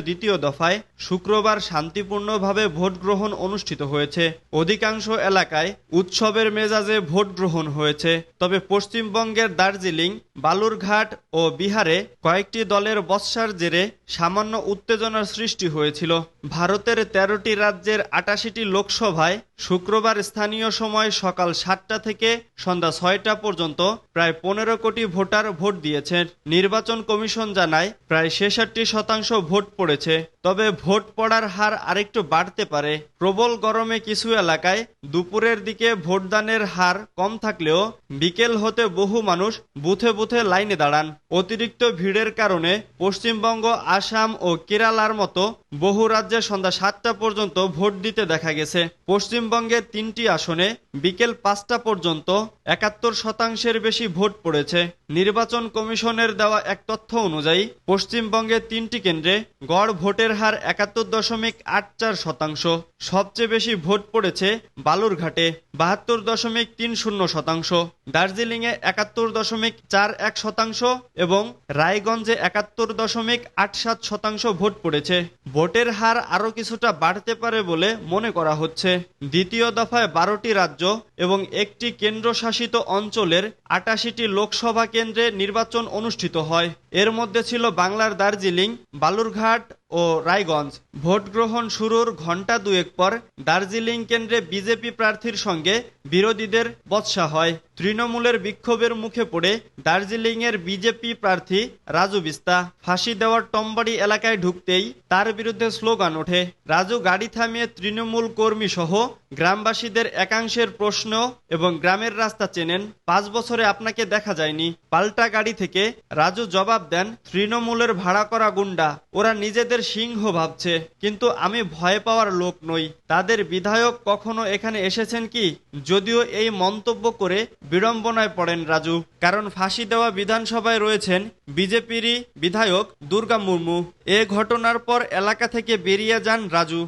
দ্বিতীয় দফায় শুক্রবার শান্তিপূর্ণভাবে ভোট গ্রহণ অনুষ্ঠিত হয়েছে। অধিকাংশ এলাকায় উৎসবের মেজাজে ভোট গ্রহণ হয়েছে। তবে পশ্চিমবঙ্গের দার্জিলিং, বালুরঘাট ও বিহারে কয়েকটি দলের বৎসার জেরে সামান্য উত্তেজনার সৃষ্টি হয়েছিল। ভারতের তেরোটি রাজ্যের আটাশিটি লোকসভায় শুক্রবার স্থানীয় সময় সকাল সাতটা থেকে সন্ধ্যা ছয়টা পর্যন্ত প্রায় পনেরো কোটি ভোটার ভোট দিয়েছেন নির্বাচন কমিশন জানায়, প্রায় ছেষট্টি শতাংশ ভোট পড়েছে। তবে ভোট পড়ার হার আরেকটু বাড়তে পারে। প্রবল গরমে কিছু এলাকায় দুপুরের দিকে ভোটদানের হার কম থাকলেও বিকেল হতে বহু মানুষ বুথে বুথে লাইনে দাঁড়ান। অতিরিক্ত ভিড়ের কারণে পশ্চিমবঙ্গ, আসাম ও কেরালার মতো বহু রাজ্যে সন্ধ্যা সাতটা পর্যন্ত ভোট দিতে দেখা গেছে। পশ্চিমবঙ্গের তিনটি আসনে বিকেল পাঁচটা পর্যন্ত একাত্তর শতাংশের বেশি ভোট পড়েছে। নির্বাচন কমিশনের দেওয়া এক তথ্য অনুযায়ী, পশ্চিমবঙ্গে তিনটি কেন্দ্রে গড় ভোটের হার একাত্তর দশমিক আট চার শতাংশ। সবচেয়ে বেশি ভোট পড়েছে বালুরঘাটে, বাহাত্তর দশমিক তিন শূন্য শতাংশ, দার্জিলিংয়ে একাত্তর দশমিক চার এক শতাংশ এবং রায়গঞ্জে একাত্তর দশমিক আট সাত শতাংশ ভোট পড়েছে। ভোটের হার আরও কিছুটা বাড়তে পারে বলে মনে করা হচ্ছে। দ্বিতীয় দফায় বারোটি রাজ্য এবং একটি কেন্দ্রশাসিত অঞ্চলের আটাশিটি লোকসভা কেন্দ্রে নির্বাচন অনুষ্ঠিত হয়। এর মধ্যে ছিল বাংলার দার্জিলিং, বালুরঘাট ও রায়গঞ্জ। ভোট গ্রহণ শুরুর ঘণ্টা দুয়েক পর দার্জিলিং কেন্দ্রে বিজেপি প্রার্থীর সঙ্গে বিরোধীদের বৎসা হয়। তৃণমূলের বিক্ষোভের মুখে পড়ে দার্জিলিংয়ের বিজেপি প্রার্থী রাজু বিস্তা। ফাঁসি দেওয়ার টম্বাড়ি এলাকায় ঢুকতেই তার বিরুদ্ধে স্লোগান ওঠে। রাজু গাড়ি থামিয়ে তৃণমূল কর্মী সহ গ্রামবাসীদের একাংশের প্রশ্ন এবং গ্রামের রাস্তা চেনেন। পাঁচ বছরে আপনাকে দেখা যায়নি। পাল্টা গাড়ি থেকে রাজু জবাব দেন, তৃণমূলের ভাড়া করা গুন্ডা, ওরা নিজেদের সিংহ ভাবছে। কিন্তু আমি ভয় পাওয়ার লোক নই। তাদের বিধায়ক কখনো এখানে এসেছেন কি? যদিও এই মন্তব্য করে বিড়ম্বনায় পড়েন রাজু। কারণ ফাঁসি দেওয়া বিধানসভায় রয়েছেন বিজেপিরই বিধায়ক দুর্গা মুর্মু। এ ঘটনার পর এলাকা থেকে বেরিয়ে যান রাজু।